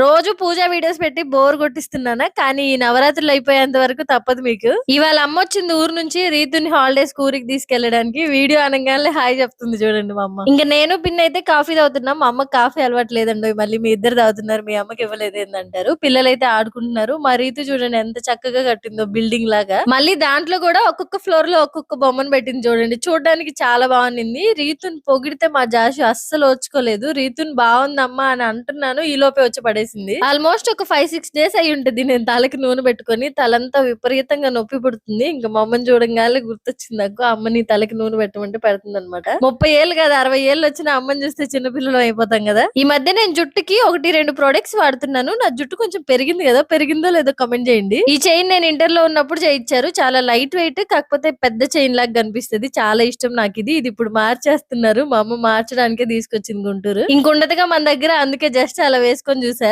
రోజు పూజ వీడియోస్ పెట్టి బోర్ కొట్టిస్తున్నానా? కానీ ఈ నవరాత్రులు అయిపోయేంత వరకు తప్పదు మీకు. ఇవాళ అమ్మ వచ్చింది ఊరు నుంచి రీతుని హాలిడేస్ ఊరికి తీసుకెళ్ళడానికి వీడియో అనగానే హాయ్ చెప్తుంది చూడండి మా అమ్మ. ఇంకా నేను పిన్ అయితే కాఫీ తాగుతున్నాం. మా అమ్మకి కాఫీ అలవాట్లేదండి. మళ్ళీ మీ ఇద్దరు తాగుతున్నారు. మీ అమ్మకి ఇవ్వలేదు ఏందంటారు. పిల్లలైతే ఆడుకుంటున్నారు. మా రీతు చూడండి ఎంత చక్కగా కట్టిందో బిల్డింగ్ లాగా. మళ్ళీ దాంట్లో కూడా ఒక్కొక్క ఫ్లోర్లో ఒక్కొక్క బొమ్మను పెట్టింది చూడండి. చూడడానికి చాలా బాగుంది రీతుని పొగిడితే మా జాషు అస్సలు ఓచుకోలేదు రీతుని బాగుందమ్మా అని అంటున్నాను. ఈ లోపే వచ్చి పడేసింది. ఆల్మోస్ట్ ఒక ఫైవ్ సిక్స్ డేస్ అయి ఉంటుంది. నేను తలకి నూనె పెట్టుకొని తలంతా విపరీతంగా నొప్పి పుడుతుంది. ఇంకా మా అమ్మని చూడంగానే గుర్తొచ్చింది నాకు. అమ్మని తలకి నూనె పెట్టమంటే పెడుతుంది అనమాట ముప్పై ఏళ్ళు కదా అరవై ఏళ్ళు వచ్చిన అమ్మని చూస్తే చిన్న పిల్లలు అయిపోతాం కదా. ఈ మధ్య నేను జుట్టుకి ఒకటి రెండు ప్రొడక్ట్స్ వాడుతున్నాను. నా జుట్టు కొంచెం పెరిగింది కదా. పెరిగిందో లేదో కమెంట్ చేయండి. ఈ చైన్ నేను ఇంటర్లో ఉన్నప్పుడు చేయించారు. చాలా లైట్ వెయిట్ కాకపోతే పెద్ద చైన్ లాగా కనిపిస్తుంది. చాలా ఇష్టం నాకు ఇది. ఇది ఇప్పుడు మార్చేస్తున్నారు. మా అమ్మ మార్చడానికే తీసుకొచ్చింది గుంటూరు. ఇంకొండదుగా మన దగ్గర. అందుకే జస్ట్ అలా వేసుకొని చూసా.